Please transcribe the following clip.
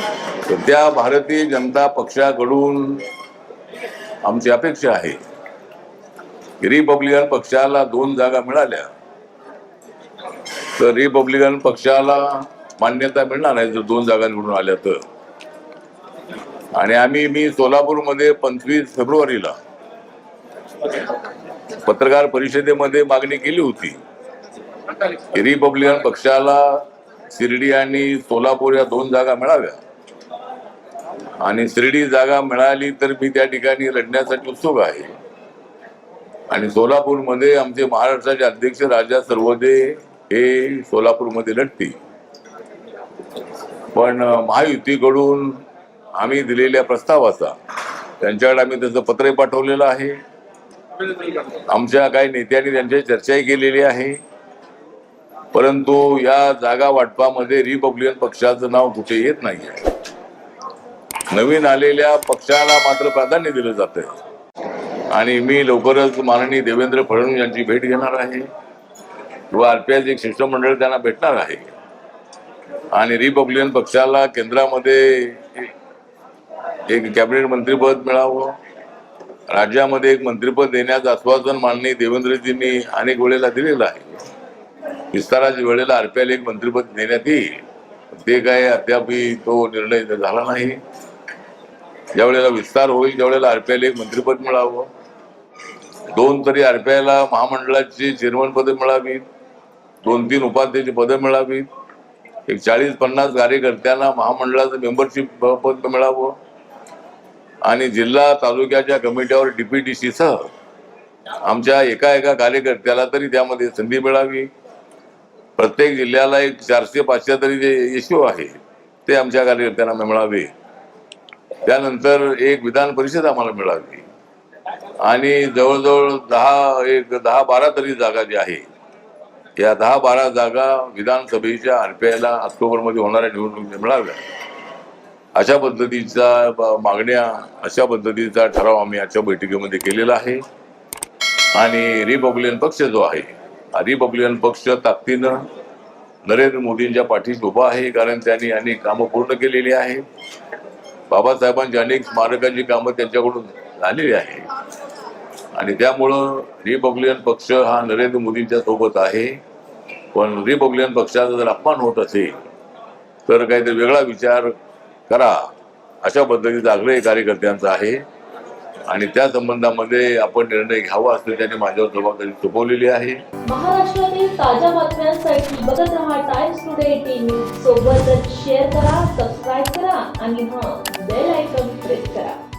सध्या त्या भारतीय जनता पक्षाकडून आमची अपेक्षा आहे. की रिपब्लिकन पक्षाला दोन जागा मिळाल्या. तर रिपब्लिकन पक्षाला मान्यता मिळणार नाही जर दोन जागा निवडून आल्या तर. आणि आम्ही मी सोलापूरमध्ये पंचवीस फेब्रुवारीला पत्रकार परिषदेमध्ये मागणी केली होती. रिपब्लिकन पक्षाला शिर्डी आणि सोलापूर या दोन जागा मिळाव्या. आणि शिर्डी जागा मिळाली तर मी त्या ठिकाणी लढण्यासाठी उत्सुक आहे. आणि सोलापूरमध्ये आमचे महाराष्ट्राचे अध्यक्ष राजा सर्वदे हे सोलापूरमध्ये लढतील. पण महायुतीकडून आम्ही दिलेल्या प्रस्तावाचा त्यांच्याकडे आम्ही त्याचं पत्रही पाठवलेलं आहे. आमच्या काही नेत्यांनी त्यांच्या चर्चाही केलेली आहे. परंतु या जागा वाटपामध्ये रिपब्लिकन पक्षाचं नाव कुठे येत नाही आहे नवीन आलेल्या पक्षाला मात्र प्राधान्य दिलं जातं आणि मी लवकरच माननीय देवेंद्र फडणवीस यांची भेट घेणार आहे. व आरपीआय एक शिष्टमंडळ त्यांना भेटणार आहे. आणि रिपब्लिकन पक्षाला केंद्रामध्ये एक कॅबिनेट मंत्रीपद मिळावं. राज्यामध्ये एक मंत्रीपद देण्याचं आश्वासन माननीय देवेंद्रजींनी अनेक वेळेला दिलेलं आहे. विस्ताराच्या वेळेला आरपीआयला एक मंत्रीपद देण्यात येईल. ते काय अद्यापही तो निर्णय झाला नाही. ज्यावेळेला विस्तार होईल त्यावेळेला आरपीआयला एक मंत्रीपद मिळावं. दोन तरी आरपीआयला महामंडळाची चेअरमन पदं मिळावीत. दोन तीन उपाध्यक्ष पदं मिळावीत. एक चाळीस पन्नास कार्यकर्त्यांना महामंडळाचं मेंबरशिप पद मिळावं. आणि जिल्हा तालुक्याच्या कमिट्यावर डीपीटीसी सह आमच्या एका एका कार्यकर्त्याला तरी त्यामध्ये संधी मिळावी. प्रत्येक जिल्ह्याला एक चारशे पाचशे तरी जे इश्यू आहे ते आमच्या कार्यकर्त्यांना मिळावे. त्यानंतर एक विधान परिषद आम्हाला मिळाली. आणि जवळजवळ दहा एक दहा बारा तरी जागा जी आहे या दहा बारा जागा विधानसभेच्या आरपीआयला ऑक्टोबरमध्ये होणाऱ्या निवडणुकीत मिळाव्या. अशा पद्धतीचा मागण्या अशा पद्धतीचा ठराव आम्ही आजच्या बैठकीमध्ये केलेला आहे. आणि रिपब्लिकन पक्ष जो आहे हा रिपब्लिकन पक्ष ताकदीनं नरेंद्र मोदींच्या पाठीशी उभा आहे कारण त्यांनी अनेक कामं पूर्ण केलेली आहे बाबासाहेबांची अनेक स्मारकांची कामं त्यांच्याकडून झालेली आहे. आणि त्यामुळं रिपब्लिकन पक्ष हा नरेंद्र मोदींच्या सोबत आहे. पण रिपब्लिकन पक्षाचा जर अपमान होत असेल तर काहीतरी वेगळा विचार करा. अशा पद्धतीचा आग्रही कार्यकर्त्यांचा आहे. आणि त्या संबंधामध्ये आपण निर्णय घ्यावा असं त्याने माझ्यावर जबाबदारी सोपवलेली आहे. महाराष्ट्रातील ताज्या बातम्यांसाठी बघत राहा टाइम्स टुडे टीव्ही सोबतच शेअर करा सबस्क्राईब करा आणि हा बेल आयकॉन प्रेस करा.